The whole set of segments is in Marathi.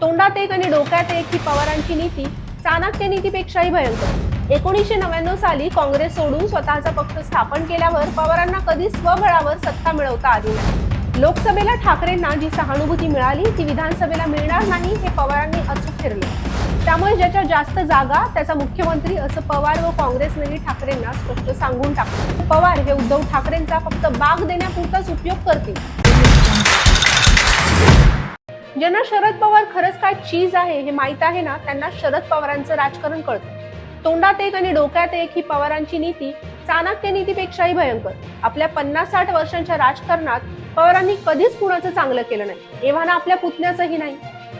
तोंडात एक आणि डोक्यात एक ही पवारांची नीती चाणक्य नीतीपेक्षाही भयंकर. एकोणीसशे नव्याण्णव साली काँग्रेस सोडून स्वतःचा पक्ष स्थापन केल्यावर पवारांना कधी स्वबळावर सत्ता मिळवता आली नाही. लोकसभेला ठाकरेंना जी सहानुभूती मिळाली ती विधानसभेला मिळणार नाही हे पवारांनी अचूक ठरले. त्यामुळे ज्याच्या जास्त जागा त्याचा मुख्यमंत्री असं पवार व काँग्रेसनेही ठाकरेंना स्पष्ट सांगून टाकलं. पवार हे उद्धव ठाकरेंचा फक्त बाग देण्यापुरताच उपयोग करतील. ज्यांना शरद पवार खरंच काय चीज आहे हे माहीत आहे ना त्यांना शरद पवारांचं राजकारण कळतं. तोंडात एक आणि डोक्यात एक ही पवारांची नीती चाणक्य नीतीपेक्षाही भयंकर. आपल्या पन्नास साठ वर्षांच्या राजकारणात पवारांनी कधीच कुणाचं चांगलं केलं नाही. एव्हाना आपल्या पुतण्याचंही नाही.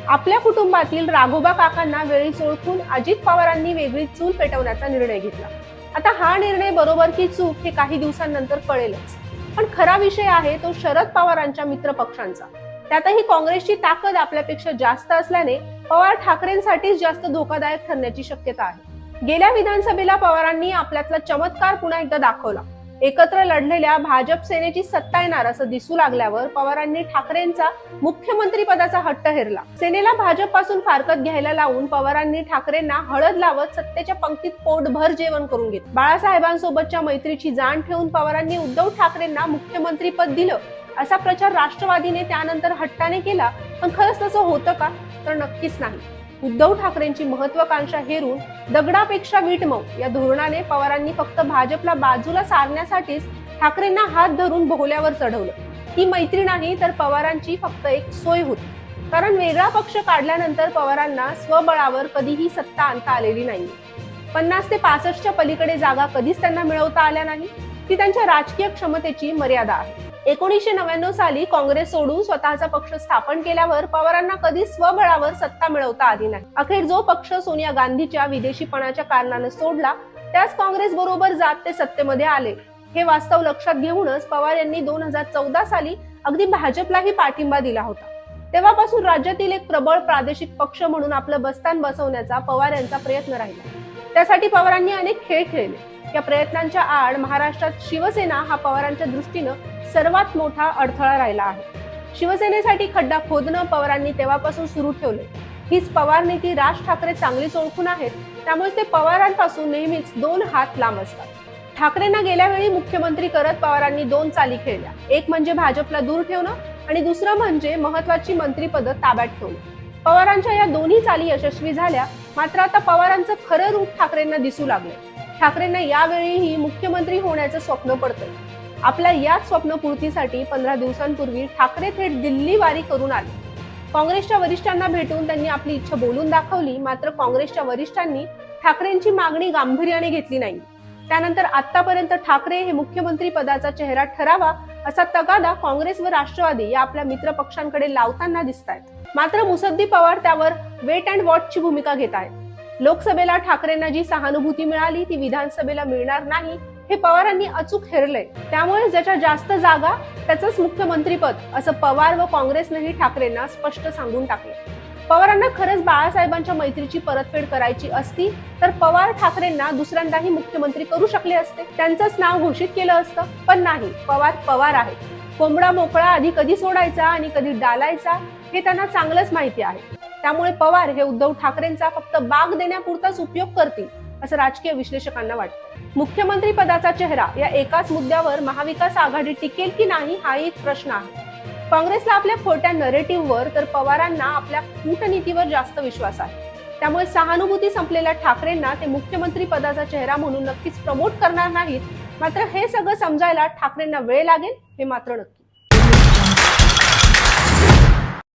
आपल्या कुटुंबातील राघोबा काकांना वेळीच ओळखून अजित पवारांनी वेगळी चूल पेटवण्याचा निर्णय घेतला. आता हा निर्णय बरोबर की चूक हे काही दिवसांनंतर कळेलच. पण खरा विषय आहे तो शरद पवारांच्या मित्र पक्षांचा त्यातही काँग्रेसची ताकद आपल्यापेक्षा जास्त असल्याने पवार ठाकरेंसाठीच जास्त धोकादायक ठरण्याची शक्यता आहे. गेल्या विधानसभेला पवारांनी आपल्यातला चमत्कार पुन्हा एकदा दाखवला. एकत्र लढलेल्या भाजप सेनेची सत्ता येणार असं दिसू लागल्यावर पवारांनी ठाकरेंचा मुख्यमंत्री पदाचा हट्ट हेरला. सेनेला भाजपपासून फारकत घ्यायला लावून पवारांनी ठाकरेंना हळद लावत सत्तेच्या पंक्तीत पोटभर जेवण करून घेत बाळासाहेबांसोबतच्या मैत्रीची जाण ठेवून पवारांनी उद्धव ठाकरेंना मुख्यमंत्री पद दिलं. असा प्रचार राष्ट्रवादीने त्यानंतर हट्टाने केला पण खरंच तसं होतं का? तर नक्कीच नाही. उद्धव ठाकरेंची महत्वाकांक्षा हेरून दगडापेक्षा वीटमऊ या धोरणाने पवारांनी फक्त भाजपला बाजूला सारण्यासाठीच ठाकरेंना हात धरून भोवल्यावर चढवलं. ही मैत्री नाही तर पवारांची फक्त एक सोय होती. कारण वेगळा पक्ष काढल्यानंतर पवारांना स्वबळावर कधीही सत्ता आणता आलेली नाही. पन्नास ते पासष्टच्या पलीकडे जागा कधीच त्यांना मिळवता आल्या नाही. ती त्यांच्या राजकीय क्षमतेची मर्यादा आहे. एकोणीसशे नव्याण्णव साली काँग्रेस सोडून स्वतःचा पक्ष स्थापन केल्यावर पवारांना कधी स्वबळावर सत्ता मिळवता आली नाही. अखेर जो पक्ष सोनिया गांधीच्या विदेशीपणाच्या कारणाने सोडला त्याच काँग्रेस बरोबर जात ते सत्तेमध्ये आले. हे वास्तव लक्षात घेऊनच पवार यांनी दोन हजार चौदा साली अगदी भाजपलाही पाठिंबा दिला होता. तेव्हापासून राज्यातील एक प्रबळ प्रादेशिक पक्ष म्हणून आपलं बस्तान बसवण्याचा पवार यांचा प्रयत्न राहिला. त्यासाठी पवारांनी अनेक खेळ खेळले. या प्रयत्नांच्या आड महाराष्ट्रात शिवसेना हा पवारांच्या दृष्टीनं सर्वात मोठा अडथळा राहिला आहे. शिवसेनेसाठी खड्डा खोदणं पवारांनी तेव्हापासून सुरू ठेवले हीच पवार नीती राज ठाकरे चांगलीच ओळखून आहेत त्यामुळे ते पवारांपासून नेहमीच दोन हात लांब असतात. ठाकरेंना गेल्या वेळी मुख्यमंत्री करत पवारांनी दोन चाली खेळल्या. एक म्हणजे भाजपला दूर ठेवणं आणि दुसरं म्हणजे महत्वाची मंत्रीपद ताब्यात ठेवणं. पवारांच्या या दोन्ही चाली यशस्वी झाल्या मात्र आता पवारांचं खरं रूप ठाकरेंना दिसू लागलं ठाकरेंना यावेळीही मुख्यमंत्री होण्याचं स्वप्न पडतंय. आपल्या याच स्वप्नपूर्तीसाठी पंधरा दिवसांपूर्वी ठाकरे थेट दिल्ली वारी करून आले. काँग्रेसच्या वरिष्ठांना भेटून त्यांनी आपली इच्छा बोलून दाखवली मात्र काँग्रेसच्या वरिष्ठांनी ठाकरेंची मागणी गांभीर्याने घेतली नाही. त्यानंतर आतापर्यंत ठाकरे हे मुख्यमंत्री पदाचा चेहरा ठरावा असा तगादा काँग्रेस व राष्ट्रवादी या आपल्या मित्र पक्षांकडे लावताना दिसत आहेत मात्र मुसद्दी पवार त्यावर वेट अँड वॉचची भूमिका घेत आहेत. लोकसभेला ठाकरेंना जी सहानुभूती मिळाली ती विधानसभेला मिळणार नाही हे पवारांनी अचूक हेरलंय. त्यामुळे ज्याच्या जास्त जागा त्याचंच मुख्यमंत्रीपद असं पवार व काँग्रेसनेही ठाकरेंना स्पष्ट सांगून टाकले पवारांना खरंच बाळासाहेबांच्या मैत्रीची परतफेड करायची असती तर पवार ठाकरेंना दुसऱ्यांदाही मुख्यमंत्री करू शकले असते. त्यांचंच नाव घोषित केलं असतं पण नाही पवार पवार आहेत. कोंबडा मोकळा आधी कधी सोडायचा आणि कधी डालायचा हे त्यांना चांगलंच माहिती आहे. त्यामुळे पवार हे उद्धव ठाकरेंचा फक्त बाग देण्यापुरताच उपयोग करतील असं राजकीय विश्लेषकांना वाटतं. मुख्यमंत्री पदाचा चेहरा या एकाच मुद्द्यावर महाविकास आघाडी टिकेल की नाही हा एक प्रश्न आहे. काँग्रेसला आपल्या खोट्या नरेटिव्हवर तर पवारांना आपल्या कूटनीतीवर जास्त विश्वास आहे. त्यामुळे सहानुभूती संपलेल्या ठाकरेंना ते मुख्यमंत्री पदाचा चेहरा म्हणून नक्कीच प्रमोट करणार नाहीत. मात्र हे सगळं समजायला ठाकरेंना वेळ लागेल हे मात्र नक्की.